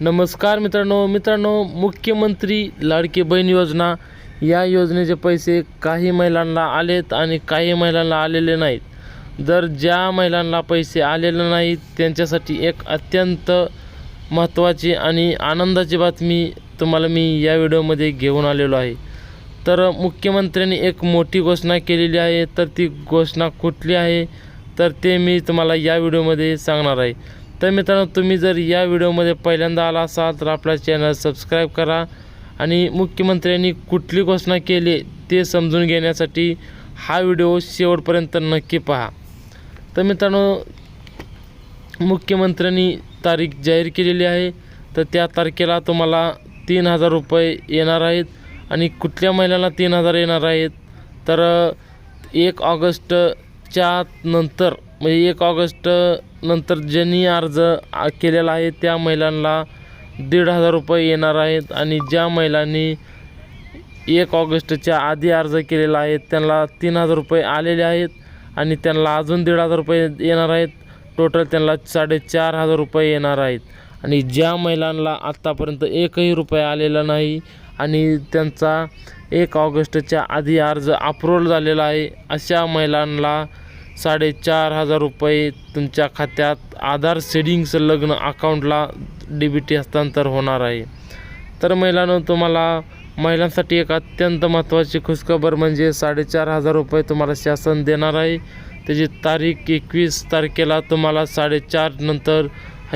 नमस्कार मित्रांनो मित्रांनो मुख्यमंत्री लाडकी बहीण योजना. या योजनेचे पैसे काही महिलांना आलेत आणि काही महिलांना आलेले नाहीत. जर ज्या महिलांना पैसे आलेले नाहीत त्यांच्यासाठी एक अत्यंत महत्त्वाची आणि आनंदाची बातमी तुम्हाला मी या व्हिडिओमध्ये घेऊन आलेलो आहे. तर मुख्यमंत्र्यांनी एक मोठी घोषणा केलेली आहे. तर ती घोषणा कुठली आहे? तर ते मी तुम्हाला या व्हिडिओमध्ये सांगणार आहे. तर मित्रांनो तुम्ही जर या व्हिडिओमध्ये पहिल्यांदा आला असाल तर आपला चॅनल सबस्क्राईब करा आणि मुख्यमंत्र्यांनी कुठली घोषणा केली ते समजून घेण्यासाठी हा व्हिडिओ शेवटपर्यंत नक्की पहा. तर मित्रांनो मुख्यमंत्र्यांनी तारीख जाहीर केलेली आहे. तर त्या तारखेला तुम्हाला तीन हजार रुपये येणार आहेत आणि कुठल्या महिन्याला तीन हजार येणार आहेत? तर एक ऑगस्टच्या नंतर म्हणजे एक ऑगस्ट नंतर ज्यांनी अर्ज केलेला आहे त्या महिलांना दीड हजार रुपये येणार आहेत आणि ज्या महिलांनी एक ऑगस्टच्या आधी अर्ज केलेला आहे त्यांना तीन हजार रुपये आलेले आहेत आणि त्यांना अजून दीड हजार रुपये येणार आहेत. टोटल त्यांना साडेचार हजार रुपये येणार आहेत. आणि ज्या महिलांना आत्तापर्यंत एकही रुपया आलेला नाही आणि त्यांचा एक ऑगस्टच्या आधी अर्ज अप्रूव्हल झालेला आहे अशा महिलांना साडेचार हजार रुपये तुमच्या खात्यात आधार सेडिंग्स लग्न अकाउंटला डी बी टी हस्तांतर होणार आहे. तर महिलांनो तुम्हाला महिलांसाठी एक अत्यंत महत्त्वाची खुशखबर म्हणजे साडेचार हजार रुपये तुम्हाला शासन देणार आहे. त्याची तारीख एकवीस तारखेला तुम्हाला साडेचार नंतर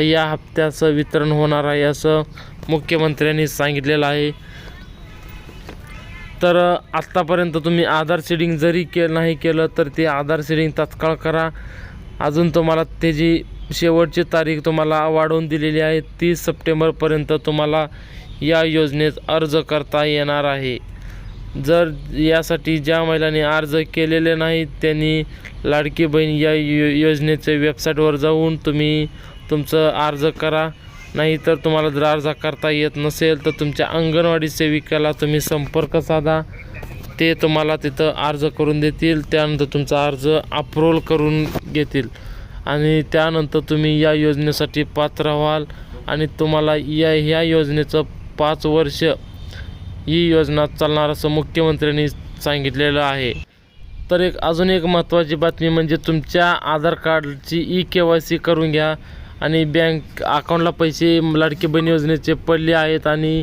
या हप्त्याचं वितरण होणार आहे असं मुख्यमंत्र्यांनी सांगितलेलं आहे. तर आत्तापर्यंत तुम्ही आधार सीडिंग जरी के नाही केलं तर ते आधार सीडिंग तात्काळ करा. अजून तुम्हाला त्याची शेवटची तारीख तुम्हाला वाढवून दिलेली आहे तीस सप्टेंबरपर्यंत तुम्हाला या योजनेत अर्ज करता येणार आहे. जर यासाठी ज्या महिलांनी अर्ज केलेले नाहीत त्यांनी लाडकी बहीण या यो योजनेच्या वेबसाईटवर जाऊन तुम्ही तुमचं अर्ज करा. नाही तर तुम्हाला जर अर्ज करता येत नसेल तर तुमच्या अंगणवाडी सेविकाला तुम्ही संपर्क साधा. ते तुम्हाला तिथं अर्ज करून देतील. त्यानंतर तुमचा अर्ज अप्रूव्हल करून घेतील. आणि त्यानंतर तुम्ही या योजनेसाठी पात्र व्हाल. आणि तुम्हाला या ह्या योजनेचं पाच वर्ष ही योजना चालणार असं मुख्यमंत्र्यांनी सांगितलेलं आहे. तर एक अजून एक महत्त्वाची बातमी म्हणजे तुमच्या आधार कार्डची ई के वाय सी करून घ्या. आणि बँक अकाउंटला पैसे लाडकी बहीण योजनेचे पडले आहेत आणि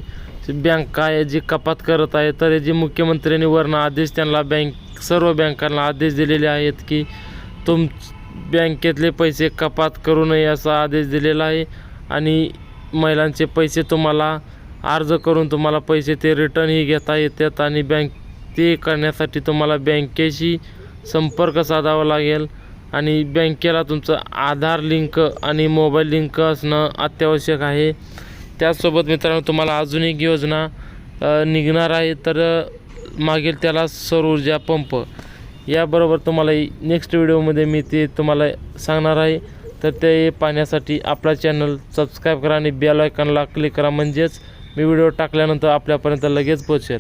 बँक काय जी कपात करत आहे तर याची मुख्यमंत्र्यांनी वरनं आदेश त्यांना बँक सर्व बँकांना आदेश दिलेले आहेत की तुम बँकेतले पैसे कपात करू नये असा आदेश दिलेला आहे. आणि महिलांचे पैसे तुम्हाला अर्ज करून तुम्हाला पैसे ते रिटर्नही घेता येतात आणि बँक ते करण्यासाठी तुम्हाला बँकेशी संपर्क साधावा लागेल. आणि बँकेला तुमचं आधार लिंक आणि मोबाईल लिंक असणं अत्यावश्यक आहे. त्याचसोबत मित्रांनो तुम्हाला अजून एक योजना निघणार आहे. तर मागील त्याला सौर ऊर्जा पंप. याबरोबर तुम्हाला नेक्स्ट व्हिडिओमध्ये मी ते तुम्हाला सांगणार आहे. तर ते पाहण्यासाठी आपला चॅनल सबस्क्राईब करा आणि बेल आयकॉनला क्लिक करा. म्हणजेच मी व्हिडिओ टाकल्यानंतर आपल्यापर्यंत लगेच पोचेल